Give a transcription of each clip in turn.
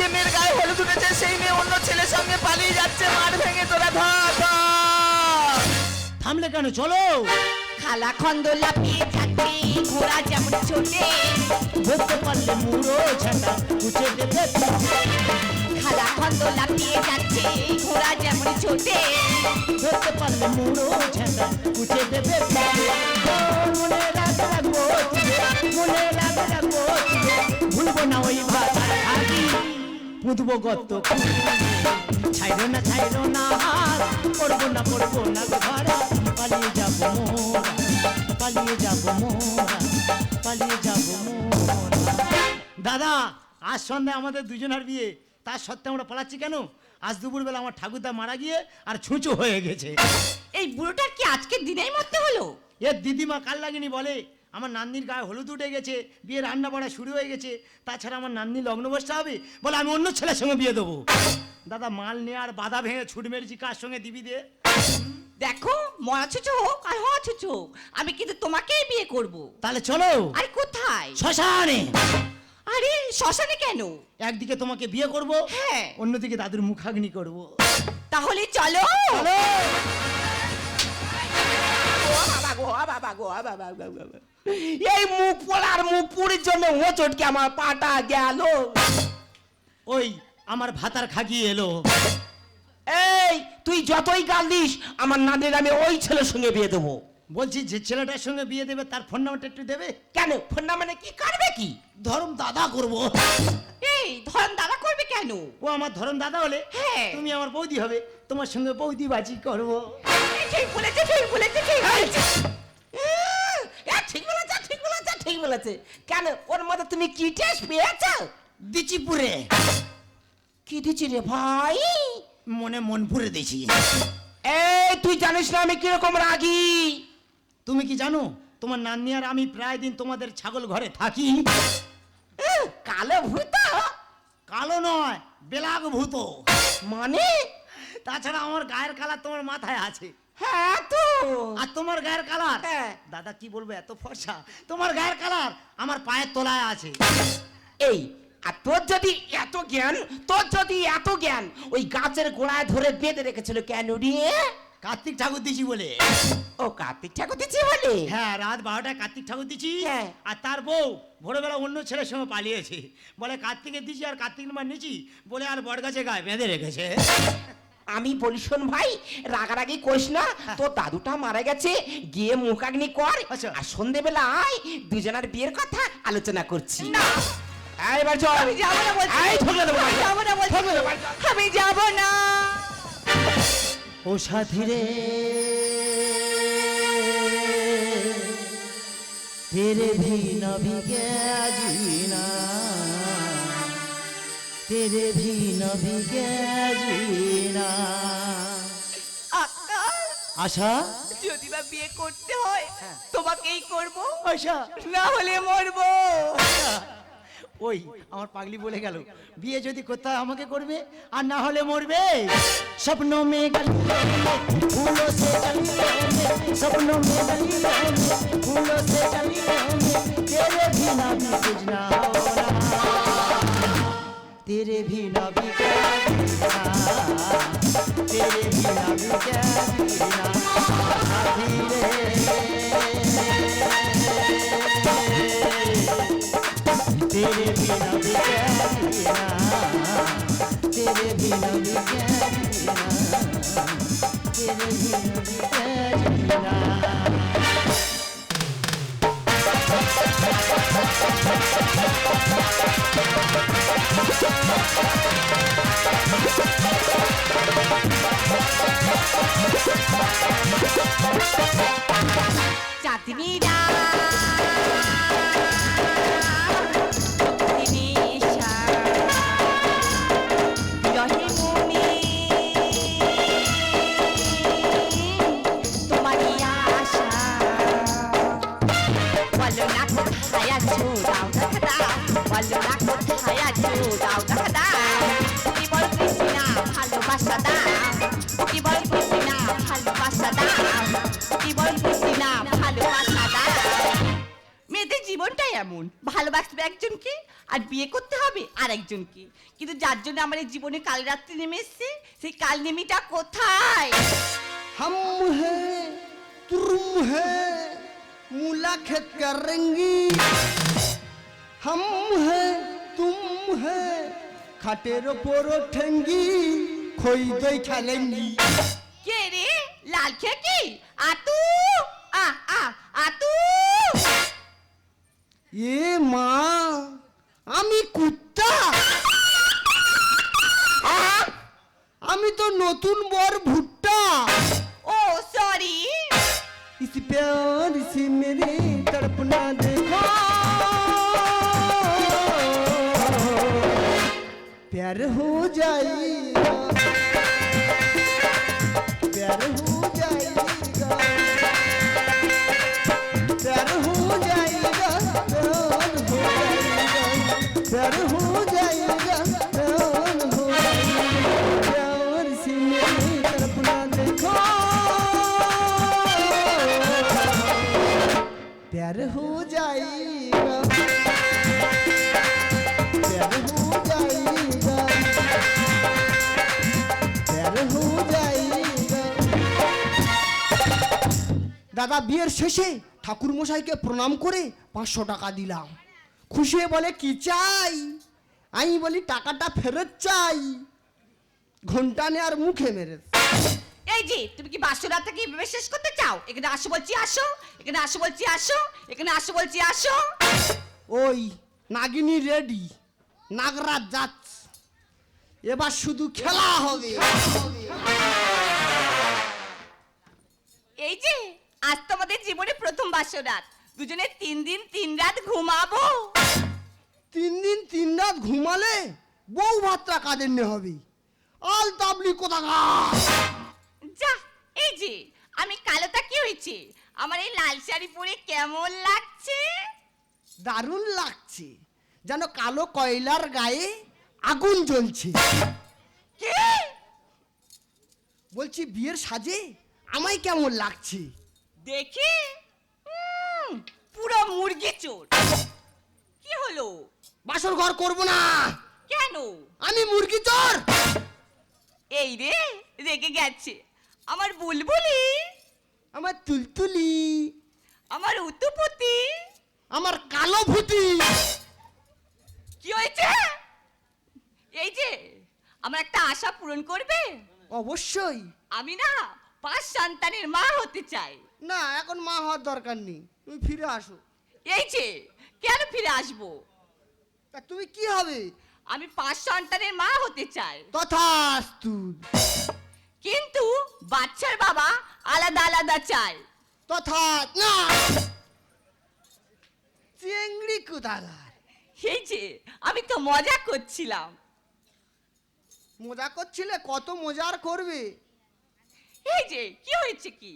যে মেয়ের গায়ে হলুদ উঠেছে সেই মেয়ে অন্য ছেলের সঙ্গে পালিয়ে যাচ্ছে মাঠ ভেঙে তোরা ধর ধর। থামলে কেন? চলো। খালা খন্দ লাফিয়ে যাচ্ছে ঘোড়া যেমন ছোটে। ধরতে পারলে মুড়ো ঝাঁটা উঠে দেবে। খালা খন্দ লাফিয়ে যাচ্ছে ঘোড়া যেমন ছোটে। ধরতে পারলে মুড়ো ঝাঁটা উঠে দেবে। মনে রাখবে রাখব মনে রাখবে রাখব। ভুলবো না ওই আগে পুঁতবো গত ছাইরো না ছাইরো না হাত পড়ব না পড়ব না ঘর। পালিয়ে যাব মোরা পালিয়ে যাব মোরা পালিয়ে যাব মোরা। দাদা আজ সন্ধ্যায় আমাদের দুজনের বিয়ে। তার সত্ত্বে আমরা পালাচ্ছি কেন? আজ দুপুরবেলা আমার ঠাকুরদা মারা গিয়ে আর ছুঁচো হয়ে গেছে। এই বুড়োটার কি আজকের দিনেই মরতে হলো? এর দিদিমা কাল লাগেনি বলে আমার নান্দির গায়ে হলুদ উঠে গেছে বিয়ে রান্না বাড়া শুরু হয়ে গেছে। তাছাড়া আমার লগ্ন বসতে হবে বলে আমি অন্য ছেলের সঙ্গে বিয়ে দেবো। দাদা মাল নিয়ে আর বাধা ভেঙে ছুট মেরেছি কার সঙ্গে দিবি দে? দেখো মরা ছুচো হোক আর হওয়া ছুচো হোক, আমি কিন্তু তোমাকেই বিয়ে করব। তাহলে চলো। আর কোথায়? শ্মশানে। আরে শ্মশানে কেন? একদিকে তোমাকে বিয়ে করব হ্যাঁ। অন্যদিকে দাদুর মুখাগ্নি করব। তাহলে চলো। চলো। এই মুখ পোলার মুখ পুরীর জন্য হোঁচটকে আমার পাটা গেল? ওই আমার ভাতার খাগিয়ে এলো। এই তুই যতই গাল দিস আমার নাদের আমি ওই ছেলের সঙ্গে বিয়ে দেবো। বলছি যে ছেলেটার সঙ্গে বিয়ে দেবে তার ফোন নাম্বারটা একটু দেবে? কেন? ফোন না মানে কি? করবে কি? ধরম দাদা করব। এই ধরন দাদা করবে কেন? ও আমার ধরম দাদা হলে হ্যাঁ। তুমি আমার বৌদি হবে তোমার সঙ্গে বৌদি বাজি করব ঠিক বলেছে ঠিক বলেছে ঠিক বলেছে উম, এ, ঠিক বলেছে ঠিক বলেছে ঠিক বলেছে। কেন? ওর মধ্যে তুমি কি টেস্ট পেয়েছ? দিচিপুরে। কি দিচ্ছি রে ভাই? মনে মন পুরে দিছি এই তুই জানিস না আমি কীরকম রাগি? তুমি কি জানো? তোমার নান্নি আর আমি প্রায় দিন তোমাদের ছাগল ঘরে থাকি। কালো ভূত? কালো নয় বেলাগ ভূত। মানে? তাছাড়া আমার গায়ের কালার তোমার মাথায় আছে। হ্যাঁ তো। আর তোমার গায়ের কালার হ্যাঁ। দাদা কি বলব? এত ফর্সা। তোমার গায়ের কালার আমার পায়ের তলায় আছে। এই আর তোর যদি এত জ্ঞান তোর যদি এত জ্ঞান ওই গাছের গোড়ায় ধরে বেঁধে রেখেছিল কেন রে? কার্তিক ঠাকুর দিছি বলে। ও কার্তিক ঠাকুর দিচ্ছে বলে? হ্যাঁ রাত বারোটায় কার্তিক ঠাকুর দিছি। হ্যাঁ। আর তার বউ ভোরবেলা অন্য ছেলের সঙ্গে পালিয়েছে। বলে কার্তিকের দিছি আর কার্তিক মার নিচি বলে আর বট গাছে গায়ে বেঁধে রেখেছে। আমি বলি শোন ভাই রাগারাগি করিস না তোর দাদুটা মারা গেছে গিয়ে মুখাগ্নি কর আচ্ছা। আর সন্ধেবেলা আয় দুজনের বিয়ের কথা আলোচনা করছি না আয় এবার চল আমি যাবো না বলছি আয় ঠকলে দেবো আমি যাবো না বলছি ঠকলে দেবো আমি যাবো না ও সাথী রে तेरे भी नभी के जीना तेरे भी नबी जीना আশা? যদি বা বিয়ে করতে হয় হ্যাঁ। তোমাকেই করব। আশা? না হলে মরব। ওই আমার পাগলি বলে গেল বিয়ে যদি করতে হয় আমাকে করবে আর না হলে মরবে? স্বপ্ন মেয়ে ফুলো স্বপ্ন মে ফুলো সে तेरे बिना भी कुछ ना होना तेरे बिना भी क्या जीना तेरे बिना भी क्या जीना साथी জন্য আমার এই জীবনে কাল রাত্রি নেমে এসছে সেই কাল নেমিটা কোথায় हम हैं तुम हैं मुलाकात करेंगी हम हैं तुम हैं খাটের ওপর ঠেঙ্গি খই দই খেলেঙ্গি কে রে লাল খেকি আতু আ আ আতু এ মা আমি কুত্তা আমি তো নতুন বর ভুট্টা ও সরি इस प्यार से मेरे तड़पना देखो प्यार हो जाएगा प्यार हो जाएगा प्यार हो जाएगा प्यार हो जाएगा प्यार हो जाएगा দাদা বিয়ের শেষে ঠাকুর মশাইকে প্রণাম করে পাঁচশো টাকা দিলাম খুশি হয়ে বলে কি চাই আমি বলি টাকাটা ফেরত চাই ঘন্টা নেওয়ার মুখে মেরে এই যে তুমি কি বাসরা থেকে এভাবে শেষ করতে চাও? এখানে আসো বলছি আসো এখানে আসো বলছি আসো এখানে আসো বলছি আসো। ওই নাগিনী রেডি নাগরাজ যাচ্ছে। এবার শুধু খেলা হবে। এই যে আজ তোমাদের জীবনে প্রথম বাসরাত দুজনে তিন দিন তিন রাত ঘুমাবো। তিন দিন তিন রাত ঘুমালে বউ ভাতটা কাদের নে হবে? আল তাবলি কোথাকার? যা যে আমি কালোটা কি হয়েছে? আমার এই লাল শাড়ি পরে কেমন লাগছে? দারুণ লাগছে। যেন কালো কয়লার গায়ে আগুন জ্বলছে। কি? বলছি বিয়ের সাজে আমায় কেমন লাগছে? দেখি। উম, পুরো মুরগি চোর। কি হলো? বাসর ঘর করব না। কেন? আমি মুরগি চোর। এই রে রেগে গেছে। আমার বুলবুলি আমার তুলতুলি আমার উতুপুতি আমার কালো ভূতি কি হয়েছে? এই যে আমার একটা আশা পূরণ করবে? অবশ্যই। আমি না পাঁচ সন্তানের মা হতে চাই। না এখন মা হওয়ার দরকার নেই। তুমি ফিরে আসো। এই যে কেন ফিরে আসব? তা তুমি কি হবে? আমি পাঁচ সন্তানের মা হতে চাই। তথাস্তু। কিন্তু বাচ্চার বাবা আলাদা আলাদা চাই তথা না। চেংড়ি কোথাকার এই যে আমি তো মজা করছিলাম। মজা করছিলে? কত মজার করবে? এই যে কি হয়েছে কি?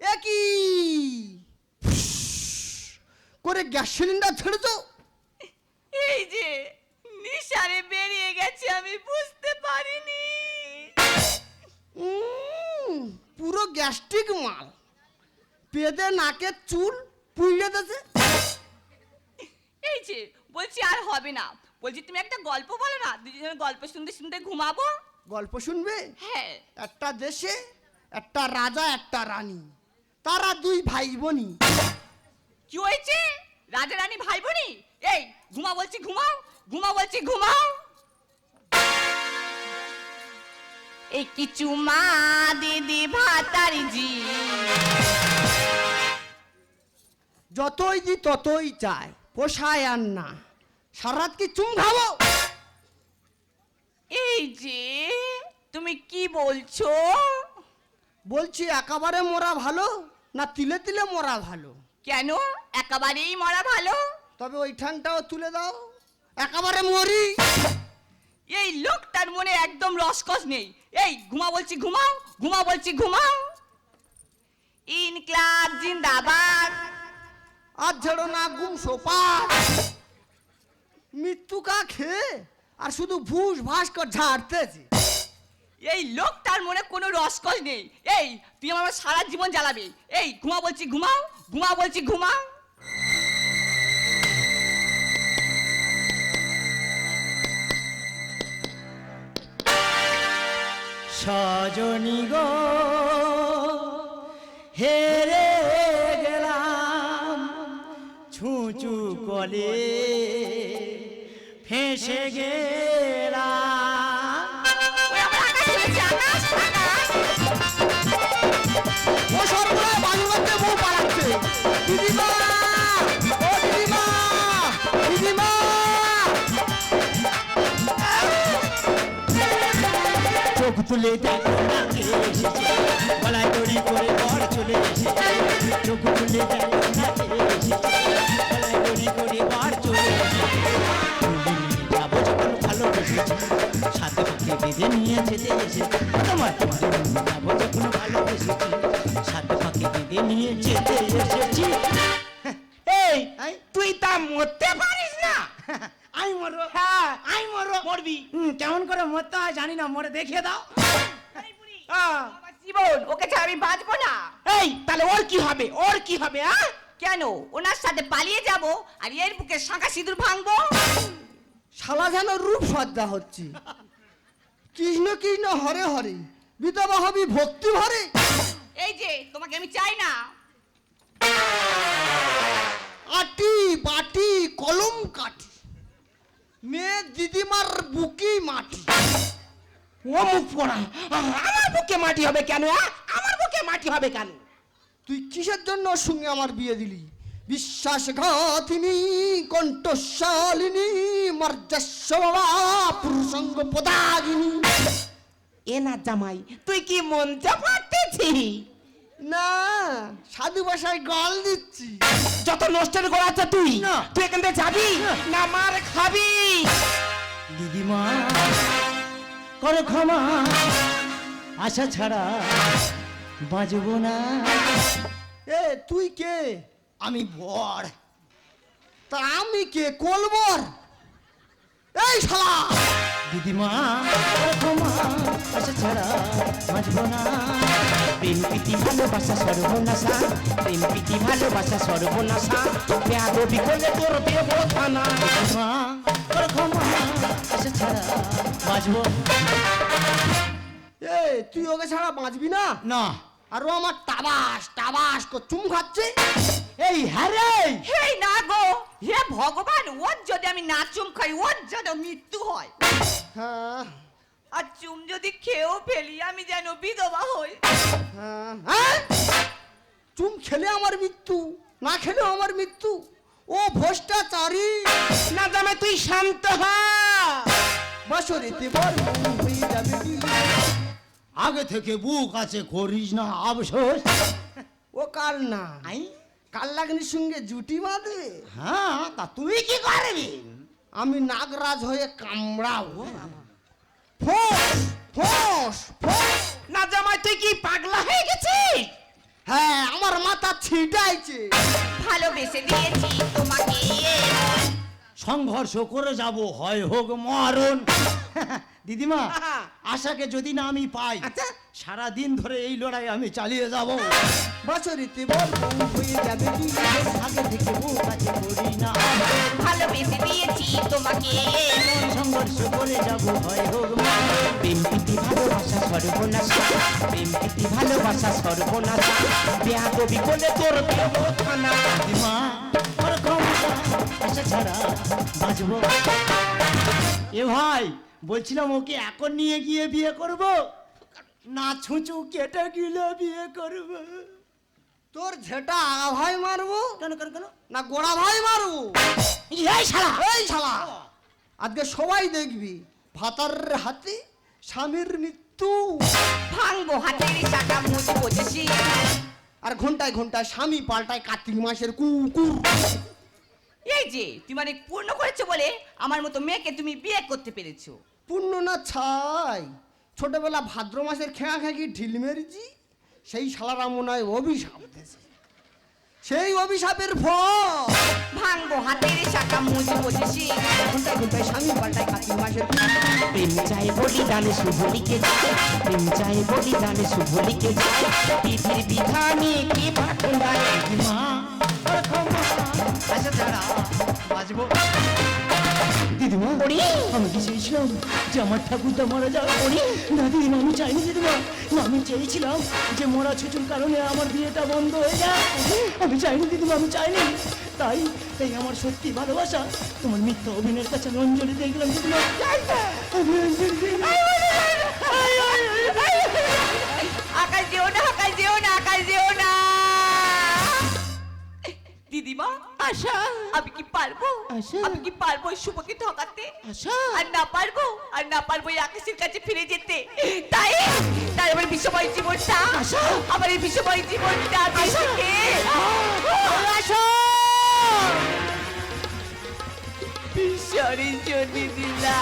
একই করে গ্যাস সিলিন্ডার ছেড়েছো এই যে গ্যাস্ট্রিক মাল। পেদে নাকের চুল পুড়ে দিয়েছে। এই যে বলছি আর হবে না। বলছি তুমি একটা গল্প বলো না দুজনের গল্প শুনতে শুনতে ঘুমাবো? গল্প শুনবে? হ্যাঁ। একটা দেশে একটা রাজা একটা রানী। তারা দুই ভাই বোনই কি হয়েছে? রাজা রানী ভাই বোনি এই ঘুমা বলছি ঘুমাও। ঘুমা বলছি ঘুমাও। এই কিছু মা দিদি ভাতারি জি। যতই দি ততই চায় পোষায় আর না। সারাত কি চুম খাব? এই যে তুমি কি বলছো? বলছি একেবারে মরা ভালো না তিলে তিলে মরা ভালো? কেন? একেবারেই মরা ভালো? তবে ওই ঠানটাও তুলে দাও। একেবারে মরি। এই লোকটার মনে একদম রসকস নেই। এই ঘুমা বলছি ঘুমাও ঘুমা বলছি ঘুমাও। ইনক্লাব জিন্দাবাদ। আর ঝেড়ো না গুম সোপা মৃত্যুকা খেয়ে আর শুধু ভুস ভাস কর ঝাড়তেছে। এই লোকটার মনে কোনো রসকস নেই। এই তুই আমার সারা জীবন জ্বালাবি। এই ঘুমা বলছি ঘুমাও ঘুমা বলছি ঘুমাও। সজনী গো হেরে গেলাম ছুঁচু কলে ফেসে গেলাম। তুলে এসেছে গলায় দড়ি করে বর চলে এসেছে চোখ তুলে এসেছে গলায় দড়ি করে বর চলে এসেছে যাব যখন ভালোবেসেছি সাথে পাখি বেঁধে নিয়ে যেতে এসেছে তোমার যাব যখন ভালোবেসেছি সাথে পাখি বেঁধে নিয়ে যেতে এসেছি। এই? তুই তা মরতে পারিস না। আমি মরবো হ্যাঁ। আমি মরবো। মরবি কেমন করে মরতে হয় জানি না মরে দেখিয়ে দাও। তাহলে ওর কি হবে? ওর কি হবে হ্যাঁ কেন? ওনার সাথে পালিয়ে যাব আর এর বুকে শাঁখা সিঁদুর ভাঙবো? শালা যেন রূপ সজ্জা হচ্ছে। কৃষ্ণ কৃষ্ণ হরে হরে। বিধবা হবি ভক্তি ভরে। এই যে তোমাকে আমি চাই না। আটি বাটি কলম কাটি মেয়ে দিদিমার বুকি মাটি। ও মুখ পড়া। আমার বুকে মাটি হবে কেন? আমার বুকে মাটি হবে কেন? তুই কিসের জন্য ওর সঙ্গে আমার বিয়ে দিলি? বিশ্বাসঘাতিনী কণ্ঠশালিনী মর্যাস্য বাবা পুরুষঙ্গ পদাগিনী। এ না জামাই তুই কি মন পারতেছি না সাধু ভাষায় গল দিচ্ছি। যত নষ্টের গোড়াচ্ছে তুই না। তুই এখান থেকে যাবি? না মার খাবি? দিদিমা কর ক্ষমা আশা ছাড়া বাঁচব না। এ তুই কে? আমি বর। তা আমি কে? কলবর এই শালা! দিদিমা কর ক্ষমা আশা ছাড়া বাঁচব না। প্রেম প্রীতি ভালোবাসা সর্বনাশা। প্রেম প্রীতি ভালোবাসা সর্বনাশা। বেয়াদবি করলে তোর দেব থানা দিদিমা কর ক্ষমা আশা ছাড়া বাঁচব এ তুই ওকে ছাড়া বাঁচবি না? না। আর ও আমার টাবাস টাবাস কো চুম খাচ্ছে। এই হ্যাঁ রে। হে না গো হে ভগবান ওর যদি আমি না চুম খাই ওর যেন মৃত্যু হয়। হ্যাঁ। আর চুম যদি খেয়েও ফেলি আমি যেন বিধবা হই। হ্যাঁ। হ্যাঁ? চুম খেলে আমার মৃত্যু না খেলেও আমার মৃত্যু। ও ভ্রষ্টাচারী না জামাই তুই শান্ত হ। বছরেতে বল হয়ে যাবে কি? আগে থেকে বুক আছে করিস না আফসোস। ও কাল না। আই? কাল লাগনির সঙ্গে জুটি বাঁধে। হ্যাঁ তা তুই কি করবি? আমি নাগরাজ হয়ে কামড়াবো। ফোঁস ফোঁস ফোঁস। না জামাই তুই কি পাগলা হয়ে গেছিস? হ্যাঁ আমার মাথা ছিটাইছে। ভালোবেসে দিয়েছি তোমাকে। সংঘর্ষ করে যাব হয় হোক মরণ। দিদিমা। আশাকে যদি না আমি পাই আচ্ছা। সারা দিন ধরে এই লড়াই আমি চালিয়ে যাব। বছরেতে বল হয়ে যাবে কি? আগে থেকে বুক আছে করি না। ভালোবেসে দিয়েছি তোমাকে। মন সংঘর্ষ করে যাব হয় হোক প্রেম প্রীতি ভালোবাসা সর্বনাশা। প্রেম প্রীতি ভালোবাসা সর্বনাশা। বেয়াদবি করলে তোর দেব থানা দিদিমা ওর ক্ষমতা আশা ছাড়া বাঁচব এ ভাই বলছিলাম ওকে এখন নিয়ে গিয়ে বিয়ে করব। না ছুঁচু কেটে গিলে বিয়ে করব। তোর ঝেটা আগা ভাই মারবো? কেন কেন কেন? না গোড়া ভাই মারবো? এই শালা! এই শালা! আজকে সবাই দেখবি ভাতার হাতে স্বামীর মৃত্যু। ভাঙবো হাতের চাকা মুছবো শির। আর ঘন্টায় ঘন্টায় স্বামী পাল্টায় কার্তিক মাসের কুকুর। এই যে তুমি অনেক পূর্ণ করেছ বলে আমার মতো মেয়েকে তুমি বিয়ে করতে পেরেছ। পূর্ণ না ছাই। ছোটবেলা ভাদ্র মাসের খেয়া খেকি ঢিল মেরেছি সেই শালারা মনে অভিশাপ দিয়েছে। সেই অভিশাপের ফল। ভাঙবো হাতের। ঘন্টায় ঘন্টায় স্বামী পাল্টায় মাসের প্রেম চাই বলিদানে শুভ লিখে যায়। প্রেম চাই বলিদানে শুভ লিখে যায়। বিধির বিধানে কে পাঠায় ক্ষমতা আশা ছাড়া বাঁচব দিদিমা আমি কি চেয়েছিলাম যে আমার ঠাকুরটা মারা যাক? না দিদিমা আমি চাইনি দিদিমা না, আমি চেয়েছিলাম যে মরা ছুচুর কারণে আমার বিয়েটা বন্ধ হয়ে যায় আমি চাইনি দিদিমা আমি চাইনি। তাই এই আমার সত্যি ভালোবাসা তোমার মিথ্যা অভিনয়ের কাছে আমি অঞ্জলি দিয়ে গেলাম দিদিমা আমি অঞ্জলি। আকাশ যেও না আকাশ যেও না আকাশ যেও না। দিদিমা আশা। আমি কি পারব? আশা। আমি কি পারব শুভকে ঠকাতে? আশা। আর না পারব? আর না পারব এই আকাশের কাছে ফিরে যেতে। তাই তাই আমার বিষময় জীবনটা আমার এই বিষময় জীবনটা দেখে। বিশ্বরের জন্য দিলা।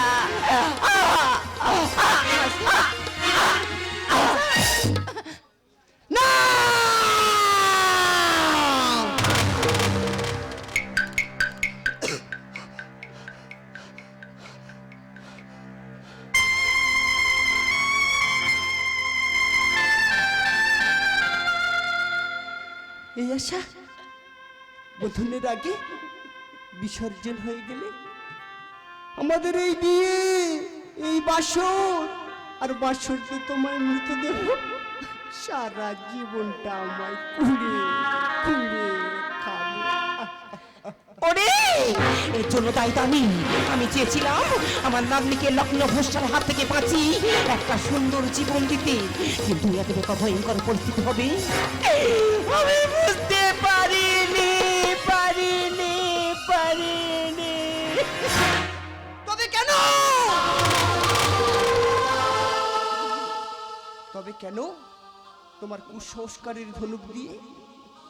আশা। বোধনের আগে বিসর্জন হয়ে গেলে আমাদের এই বিয়ে এই বাসর আর বাসরতে তোমায় মৃতদেহ। সারা জীবনটা আমায় খাবে। ওরে! এর জন্য দায়ী তো আমি। আমি চেয়েছিলাম আমার নাতনিকে লগ্ন ভ্রষ্টার হাত থেকে বাঁচি একটা সুন্দর জীবন দিতে। কিন্তু এত ভয়ঙ্কর পরিস্থিতি হবে। আমি বুঝতে পারিনি পারিনি পারিনি। তবে কেন? তবে কেন তোমার কুসংস্কারের ধনুক দিয়ে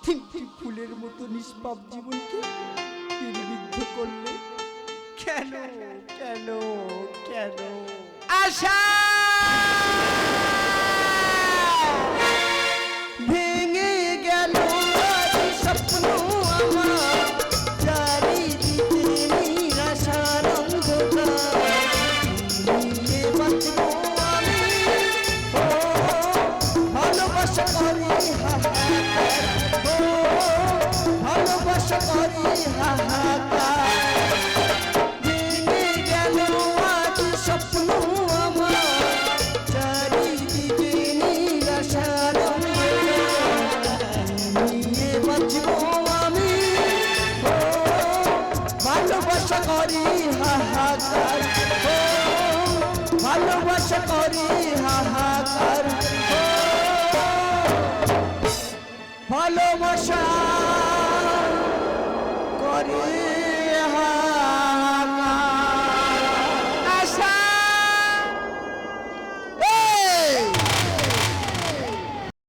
তিনটি ফুলের মতো নিষ্পাপ জীবনকে নির্বিদ্ধ করলে? কেন কেন কেন? আশা!